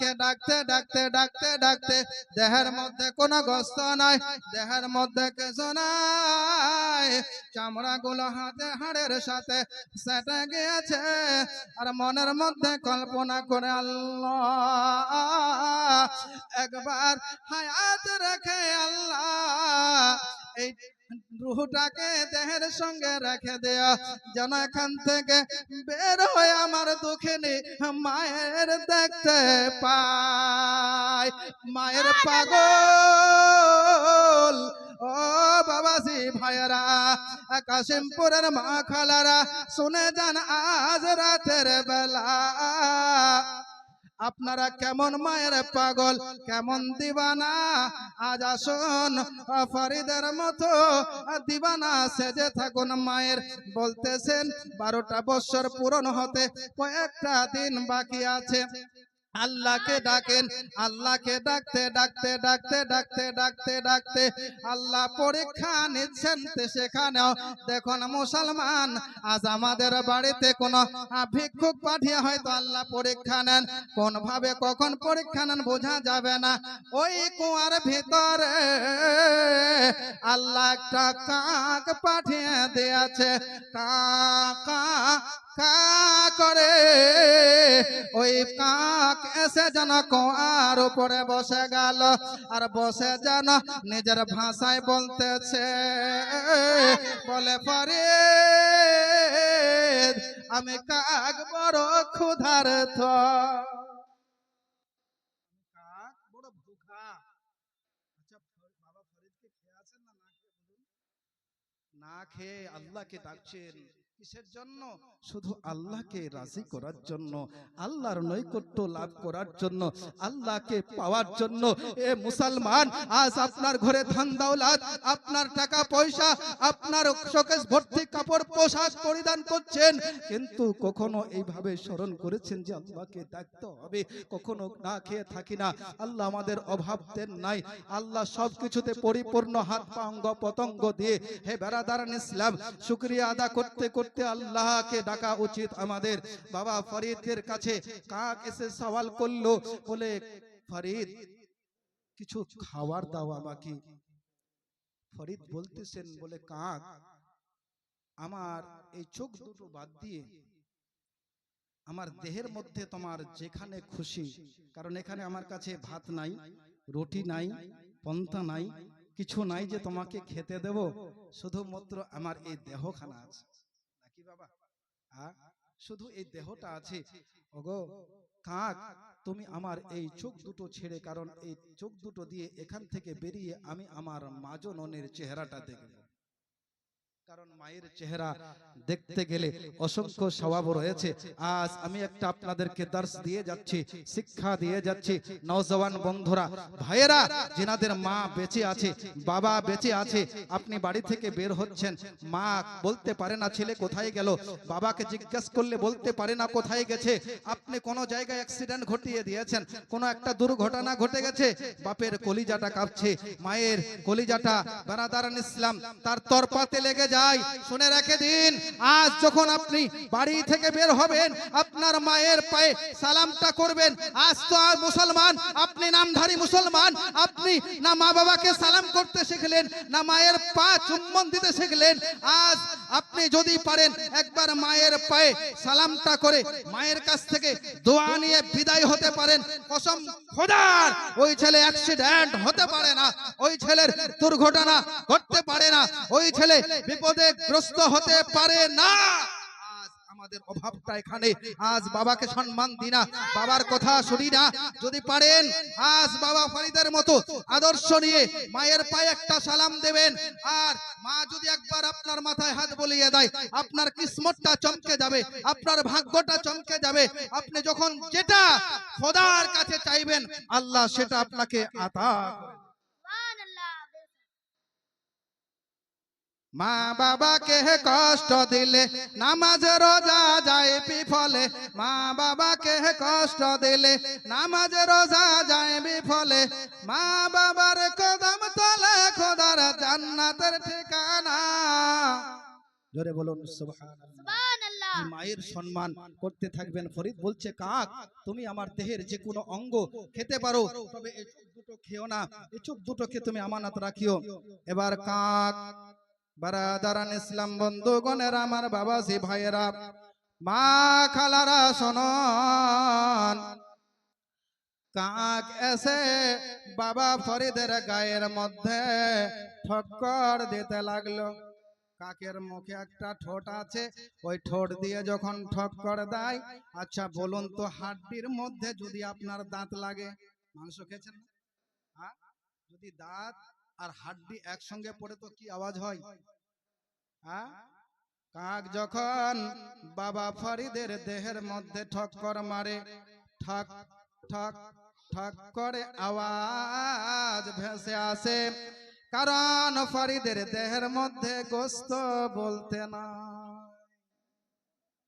আল্লাহকে ডাকতে ডাকতে ডাকতে ডাকতে, দেহের মধ্যে কোনো গস্ত নাই, দেহের মধ্যে কিছু নাই। চামড়া গুলো হাতে হাড়ের সাথে সেটে গিয়েছে, আর মনের মধ্যে কল্পনা করে আল্লাহ, একবার হায়াত রেখে আল্লাহ, এই রুহটাকে দেহের সঙ্গে রেখে দেয়া। যেন এখান থেকে বের হয়ে আমার দুঃখিনী মায়ের দেখতে পাই মায়ের পাগল। ও বাবাজি ভাইয়েরা কাশিমপুরের মা খালারা, শুনে যান আজ রাতের বেলা। আপনারা কেমন মায়ের পাগল, কেমন দিবানা? আজ আসুন, ফরিদের মতো দিবানা সেজে থাকুন মায়ের। বলতেছেন, বারোটা বৎসর পূরণ হতে কয়েকটা দিন বাকি আছে। আল্লাহকে ডাকেন, আল্লাহকে ডাকতে ডাকতে ডাকতে ডাকতে ডাকতে ডাকতে। আল্লাহ পরীক্ষা নিচ্ছেন সেখানেও। দেখুন মুসলমান, আজ আমাদের বাড়িতে কোনো ভিক্ষুক পাঠিয়ে হয়তো আল্লাহ পরীক্ষা নেন। কোন ভাবে কখন পরীক্ষা নেন বোঝা যাবে না। ওই কুয়ার ভিতরে আল্লাহ একটা কাক পাঠিয়ে দিয়েছে। কাকা কা করে। ওই কাক এসে যেন কুয়ার উপরে বসে গেল, আর বসে যেন নিজের ভাষায় বলতেছে, বলে পরে আমি কাক বড় ভুখা আচ্ছা? না খেয়ে আল্লাহকে ডাকছেন কিসের জন্য? শুধু আল্লাহকে রাজি করার জন্য আল্লাহর নৈকট্য লাভ করার জন্য আল্লাহকে পাওয়ার জন্য এ মুসলমান আজ আপনার ঘরে ধান দাওলাত আপনার টাকা পয়সা আপনার শোকেস ভর্তি কাপড় পোশাক পরিধান করছেন কিন্তু কখনো এইভাবে স্মরণ করেছেন যে আল্লাহকে ডাকতে হবে কখনো না খেয়ে থাকি না আল্লাহ আমাদের অভাব দেন নাই আল্লাহ সব কিছুতে পরিপূর্ণ হাত পা অঙ্গ পতঙ্গ দিয়ে হে বেড়াদারান ইসলাম শুক্রিয়া আদা করতে করতে আল্লাহকে ডাকা উচিত আমাদের। বাবা ফরিদের কাছে কাক এসে সওয়াল করল, বলে, ফরিদ, কিছু খাবার দাও আমাকে। ফরিদ বলতেছেন, বলে, কাক, আমার এই চোখ দুটো বাদ দিয়ে আমার দেহের মধ্যে তোমার যেখানে খুশি, কারণ এখানে আমার কাছে ভাত নাই, রুটি নাই, পন্থা নাই, কিছু নাই যে তোমাকে খেতে দেব, শুধুমাত্র আমার এই দেহখানা আছে। বাবা। হ্যাঁ শুধু এই দেহটা আছে? ওগো কাক তুমি আমার এই চোখ দুটো ছেড়ে কারণ এই চোখ দুটো দিয়ে এখান থেকে বেরিয়ে আমি আমার মাজননের চেহারাটা দেখব কারণ মায়ের চেহারা দেখতে গেলে অসংখ্য স্বভাব রয়েছে। আজ আমি একটা আপনাদেরকে দার্স দিয়ে যাচ্ছি, শিক্ষা দিয়ে যাচ্ছি। নওজওয়ান বন্ধুরা, ভাইয়েরা, যেনাদের মা বেঁচে আছে, বাবা বেঁচে আছে, আপনি বাড়ি থেকে বের হচ্ছেন। মা বলতে পারে না, ছেলে কোথায় গেল? বাবাকে জিজ্ঞেস করলে বলতে পারে না, কোথায় গেছে? আপনি কোনো জায়গায় অ্যাক্সিডেন্ট ঘটিয়ে দিয়েছেন, কোনো একটা দুর্ঘটনা ঘটে গেছে? বাপের কলিজাটা কাঁপছে, মায়ের কলিজাটা বানাদারান ইসলাম, তার তরপাতে লেগে যায়। শুনে রেখে দিন। আজ যখন আপনি বাড়ি থেকে বের হবেন, আপনার মায়ের পায়ে সালামটা করবেন, আজ তো আর মুসলমান, আপনি নামধারী মুসলমান, আপনি না মা বাবাকে সালাম করতে শিখলেন, না মায়ের পা চুম্বন দিতে শিখলেন, আজ আপনি যদি পারেন একবার মায়ের পায়ে সালামটা করে মায়ের কাছ থেকে দোয়া নিয়ে বিদায় হতে পারেন, কসম খোদার, ওই ছেলে অ্যাক্সিডেন্ট হতে পারে না, ওই ছেলের দুর্ঘটনা ঘটতে পারে না, ওই ছেলে বিপদে গ্রস্ত হতে পারে না। আপনার কিসমতটা চমকে যাবে, আপনার ভাগ্যটা চমকে যাবে। আপনি যখন যেটা খোদার কাছে চাইবেন, আল্লাহ সেটা আপনাকে আতা মা বাবাকে কষ্ট দিলে নামাজ রোজা যায় বিফলে। মা বাবাকে কষ্ট দিলে নামাজ রোজা যায় বিফলে। মা বাবার কদম তলে খোদার জান্নাতের ঠিকানা। জোরে বলুন মায়ের সম্মান করতে থাকবেন। ফরিদ বলছে কাক তুমি আমার দেহের যে কোনো অঙ্গ খেতে পারো তবে এই চোখ দুটো খেও না এই চোখ দুটোকে তুমি আমানত রাখিও। এবার কাক বারাদারান ইসলাম বন্ধুগণের, আমার বাবা বাবাজি ভাইয়েরা, মা খালারা শোনন। কাক এসে বাবা ফরিদের গায়ের মধ্যে ঠক্কর দিতে লাগল। কাকের মুখে একটা ঠোঁট আছে, ওই ঠোঁট দিয়ে যখন ঠক্কর দেয় আচ্ছা বলুন তো হাড্ডির মধ্যে যদি আপনার দাঁত লাগে, মাংস খেয়েছেন হ্যাঁ? যদি দাঁত আর হাড্ডি একসঙ্গে পড়ে তো কি আওয়াজ হয়? হ্যাঁ? কাক যখন বাবা ফরিদের দেহের মধ্যে ঠক্কর মারে, ঠক ঠক ঠক করে আওয়াজ ভেসে আসে। কারণ ফরিদের দেহের মধ্যে গোস্ত বলতে না।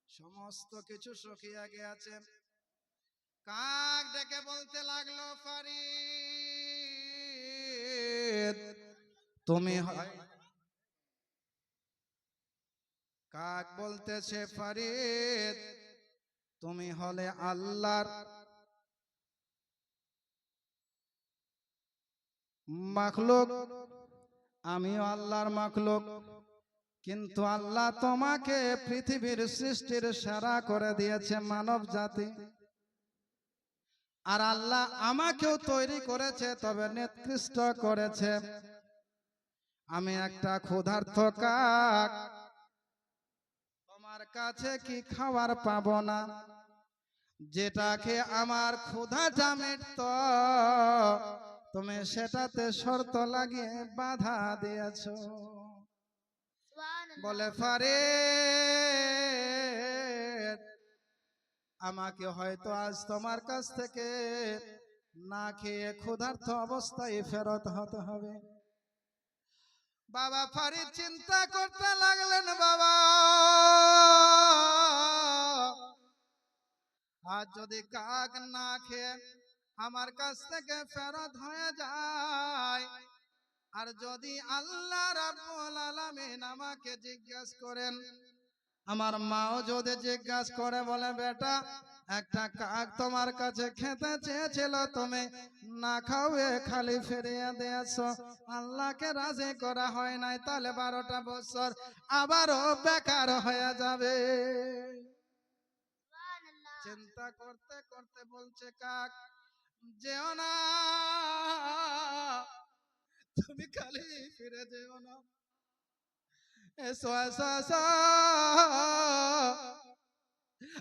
সমস্ত কিছু শুকিয়ে গেছে। কাক ডেকে বলতে লাগল ফরিদ তুমি কাক বলতেছে ফরিদ? তুমি হলে আল্লাহর মাখলুক। আমিও আল্লাহর মাখলুক। কিন্তু আল্লাহ তোমাকে পৃথিবীর সৃষ্টির সারা করে দিয়েছে মানব জাতি আর আল্লাহ আমাকেও তৈরি করেছে তবে নিকৃষ্ট করেছে। আমি একটা ক্ষুধার্থ কাক। তোমার কাছে কি খাবার পাবো না? যেটাকে আমার ক্ষুধাটা মিটত তুমি সেটাতে শর্ত লাগিয়ে বাধা দিয়েছ। বলে ফারে আমাকে হয়তো আজ তোমার কাছ থেকে না খেয়ে ক্ষুধার্থ অবস্থায় ফেরত হতে হবে। বাবা ফারিদ চিন্তা করতে লাগলেন, বাবা। আজ যদি কাক না খেয়ে আমার কাছ থেকে ফেরত হয়ে যায়, আর যদি আল্লাহ রাব্বুল আলামিন আমাকে জিজ্ঞেস করেন আমার মাও যদি জিজ্ঞেস করে বলে বেটা একটা কাক তোমার কাছে খেতে চেয়েছিল তুমি না খাওয়ে খালি ফিরিয়ে দিয়েছ। আল্লাহকে রাজি করা হয় নাই তাহলে বারোটা বছর আবারও বেকার হয়ে যাবে। চিন্তা করতে করতে বলছে কাক যেও না তুমি খালি ফিরে যেও না।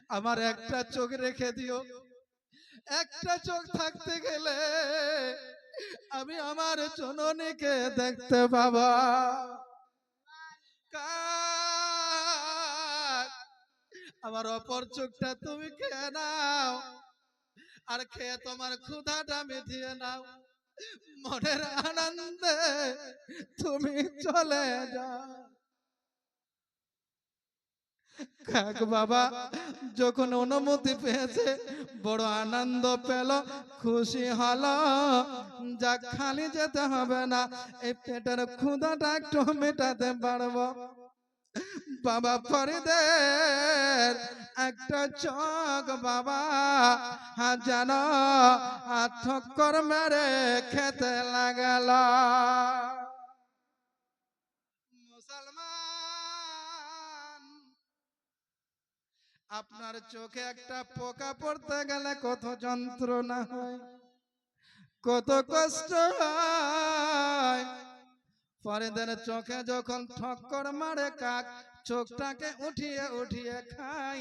আমার একটা চোখ রেখে দিও। একটা চোখ থাকতে গেলে আমি আমার জননীকে দেখতে কাক আমার অপর চোখটা তুমি খেয়ে নাও। আর খেয়ে তোমার ক্ষুধাটা মিটিয়ে নাও। মনের আনন্দে তুমি চলে যাও। কাক বাবা, যখন অনুমতি পেয়েছে, বড় আনন্দ পেল, খুশি হলো। যা খালি যেতে হবে না, এই পেটের ক্ষুধাটা একটু মেটাতে পারব। বাবা, ফরিদের একটা চোখ বাবা হ্যাঁ ঠক্কর মেরে খেতে লাগাল। আপনার চোখে একটা পোকা পড়তে গেলে কত যন্ত্রণা হয়, কত কষ্ট হয়। চোখে যখন ঠক্কর মারে কাক, চোখটাকে উঠিয়ে উঠিয়ে খাই।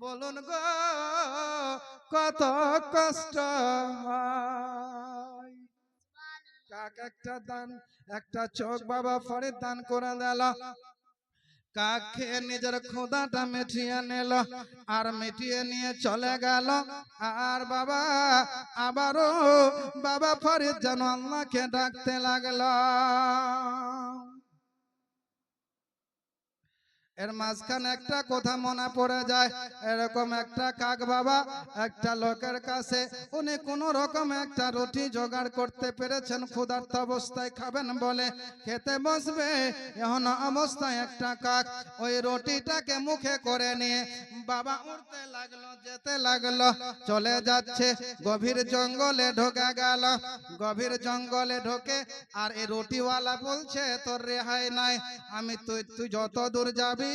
বলুন গো, কত কষ্ট কাক একটা দান, একটা চোখ বাবা ফরিদ দান করে দিল। কাক নিজের খোদাটা মিটিয়ে নিল আর মিটিয়ে নিয়ে চলে গেল? আর বাবা, আবারও বাবা ফরিদ যেন আল্লাহকে ডাকতে লাগল। এর মাঝখানে একটা কথা মনে পড়ে যায়। এরকম একটা কাক বাবা, একটা লোকের কাছে উনি কোন রকম একটা রুটি জোগাড় করতে পেরেছেন, ক্ষুধার্ত অবস্থায় খাবেন বলে। খেতে বসবে এখন অবস্থায় একটা কাক ওই রুটিটাকে মুখে করে নিয়ে বাবা উঠতে লাগল, যেতে লাগল, চলে যাচ্ছে। গভীর জঙ্গলে ঢোকা গেল। গভীর জঙ্গলে ঢোকে, আর এই রুটিওয়ালা বলছে, তোর রেহাই নাই। আমি তুই তুই যত দূর যাবি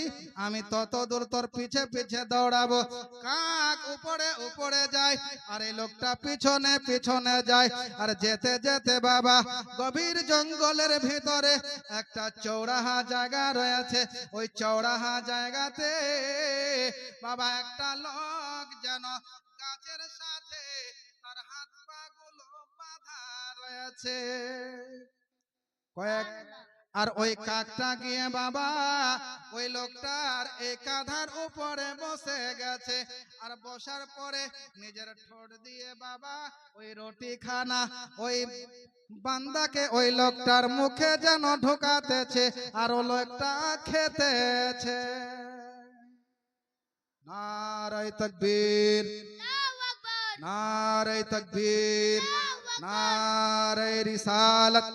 আমি তত দূর তোর পিছে পিছে দৌড়াবো। কাক উপরে উপরে যায়, আর এই লোকটা পিছনে পিছনে যায়। আর যেতে যেতে বাবা, গভীর জঙ্গলের ভিতরে একটা চৌরাহা জায়গা রয়েছে। ওই চৌরাহা জায়গাতে বাবা একটা লোক যেন গাছের সাথে তার হাত পা গুলো বাঁধা রয়েছে। কয়েক আর ওই কাকটা গিয়ে বাবা ওই লোকটার এই কাঁধার উপরে বসে গেছে। আর বসার পরে নিজের ঠোঁট দিয়ে বাবা ওই রুটি খানা ওই বান্দাকে ওই লোকটার মুখে যেন ঢোকাতেছে আর ও লোকটা খেতেছে। নারাই তকবীর। নারাই তকবীর। নারাই রিসালত।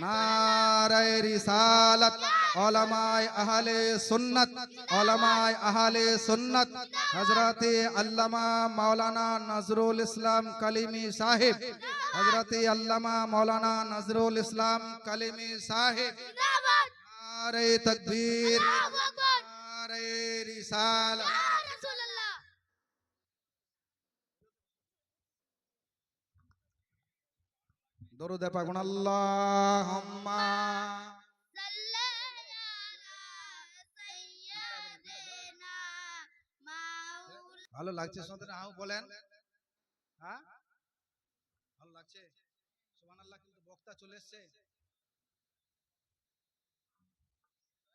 নারায় রিসালত ওলামায় আহলে সুন্নত ওলামায় আহলে সুন্নত হজরতে আল্লামা মাওলানা নজরুল ইসলাম কালিমি সাহেব হজরতে আল্লামা মাওলানা নজরুল ইসলাম কালিমি সাহেব। নারায় তকবীর নারায় রিসালত। দরুদ পাকুন আল্লাহুম্মা। ভালো লাগছে শুনতে না বলেন? হ্যাঁ? ভালো লাগছে? সুবহানাল্লাহ, কিন্তু বক্তা চলে এসেছে।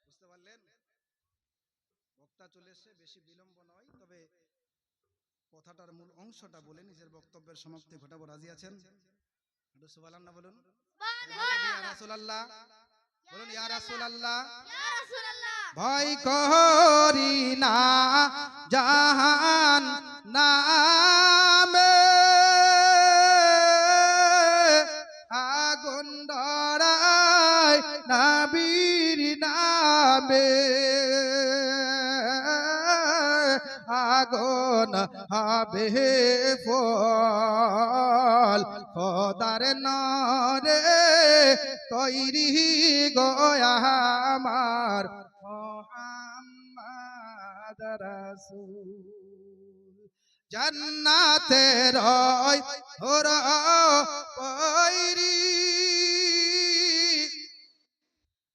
বুঝতে পারলেন? বক্তা চলে এসেছে, বেশি বিলম্ব নয়, তবে কথাটার মূল অংশটা বলে নিজের বক্তব্যের সমাপ্তি ঘটাবো। রাজি আছেন? একটু সুবহানাল্লাহ বলুন। বলুন ইয়া রাসূলুল্লাহ। ভয় করি না জাহান নামে। আগুন ধরায় নাবির নামে। আগুন হবে ফল। খোদার নরে তৈরি গয়া আমার মোহাম্মদ রাসূল। জান্নাতের ওর পৈরি।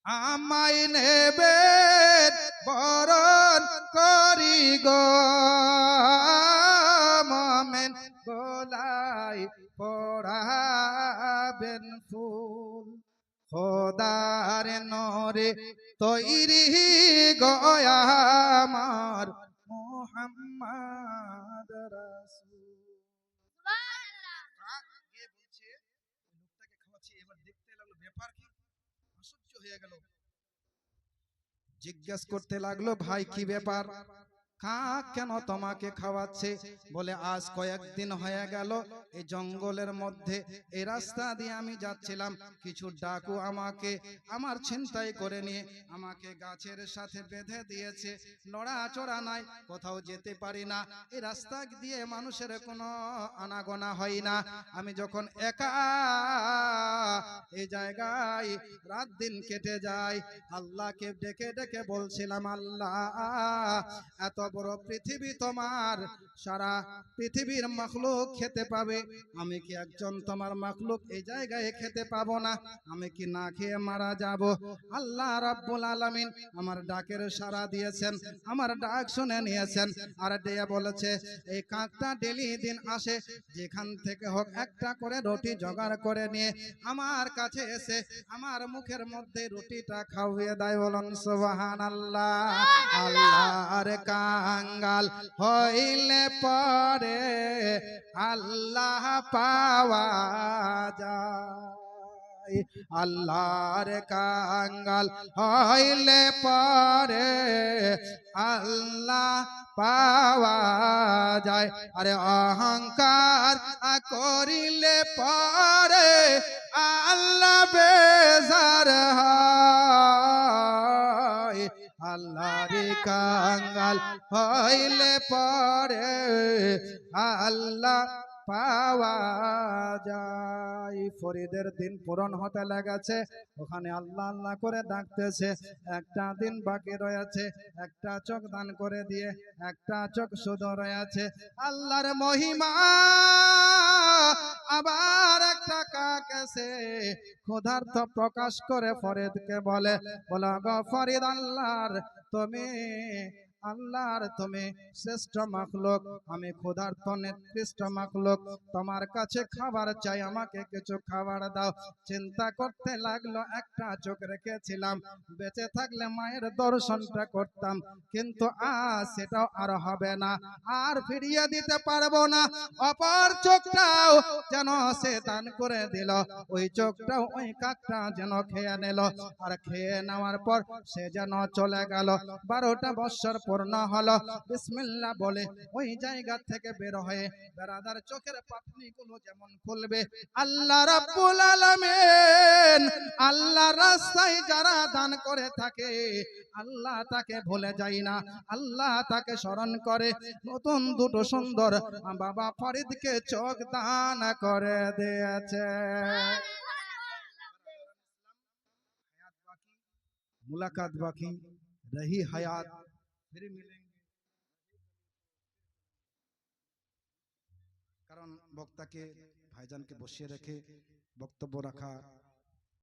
আমায় নেবে বরণ করি গো মমেন গোলাই পড়াবেন ফুল। খোদার নরে তৈরি গয়া আমার মোহাম্মদ রাসূল। এবার দেখতে লাগল ব্যাপার কি? অসহ্য হয়ে গেল। জিজ্ঞেস করতে লাগল ভাই কি ব্যাপার? কাক কেন তোমাকে খাওয়াচ্ছে? বলে, আজ কয়েকদিন হয়ে গেল, এই জঙ্গলের মধ্যে, এই রাস্তা দিয়ে আমি যাচ্ছিলাম। কিছু ডাকু আমাকে আমার ছিনতাই করে নিয়ে আমাকে গাছের সাথে বেঁধে দিয়েছে। নড়াচড়া নাই, কোথাও যেতে পারি না। এই রাস্তা দিয়ে মানুষের কোনো আনাগোনা হয় না। আমি যখন একা এই জায়গায় রাত দিন কেটে যায়, আল্লাহকে ডেকে ডেকে বলছিলাম, আল্লাহ, এত বড় পৃথিবী তোমার সারা পৃথিবীর মখলুক খেতে পাবে। আমি কি একজন তোমার মখলুক? এই জায়গায় খেতে পাবো না। আমি কি না খেয়ে মারা যাব? আল্লাহ রাব্বুল আলামিন আমার ডাকের সাড়া দিয়েছেন আমার ডাক শুনে নিয়েছেন। আর দেয়া বলেছে এই কাকটা ডেলি দিন আসে যেখান থেকে হোক একটা করে রুটি জোগাড় করে নিয়ে আমার কাছে এসে আমার মুখের মধ্যে রুটিটা খাওয়িয়ে দেয় বলুন সুবহানাল্লাহ। আল্লাহর কাঙ্গাল হইলে পরে আল্লাহ পাওয়া যায়। আল্লাহর কাঙ্গাল হইলে পরে আল্লাহ পাওয়া যায়। আরে অহংকার করিলে পরে আল্লাহ বেজার হয়। আল্লাহর কাঙ্গাল হইলে পরে আল্লাহ পাওয়া যায়। ফরিদের দিন পূরণ হতে লেগেছে। ওখানে আল্লাহ আল্লাহ করে ডাকতেছে, একটা দিন বাকি রয়েছে, একটা চোখ দান করে দিয়ে, একটা চোখ শুধু রয়েছে। আল্লাহর মহিমা, আবার একটা কাক এসে ক্ষুধার্ত প্রকাশ করে ফরিদকে বলে, বলো গো ফরিদ আল্লাহর, তুমি আল্লাহর তুমি শ্রেষ্ঠ মাখলুক, আমি ক্ষুধার্ত, নিকৃষ্ট মাখলুক। তোমার কাছে খাবার চাই, আমাকে কিছু খাবার দাও। চিন্তা করতে লাগল, একটা চোখ রেখেছিলাম। বেঁচে থাকলে মায়ের দর্শনটা করতাম, কিন্তু আজ সেটাও আর হবে না। আর ফিরিয়ে দিতে পারব না। অপর চোখটাও যেন সে দান করে দিল। ওই চোখটাও, ওই কাকটা যেন খেয়ে নিল। আর খেয়ে নেওয়ার পর সে যেন চলে গেল। বারোটা বৎসর পূর্ণ হলো। বিসমিল্লা বলে ওই জায়গা থেকে বের হয়ে বেড়াদার চোখের পাপনি গুলো যেমন খুলবে। আল্লাহ রাব্বুল আলামিন, আল্লাহ রাস্তায় যারা দান করে থাকে, আল্লাহ তাকে ভুলে যায় না। আল্লাহ তাকে স্মরণ করে নতুন দুটো সুন্দর বাবা ফরিদকে চোখ দান করে দিয়েছে। মুলাকাত বাকি, রহি হায়াত। फिर मिलेंगे কারণ বক্তাকে ভাইজানকে বসিয়ে রেখে বক্তব্য রাখা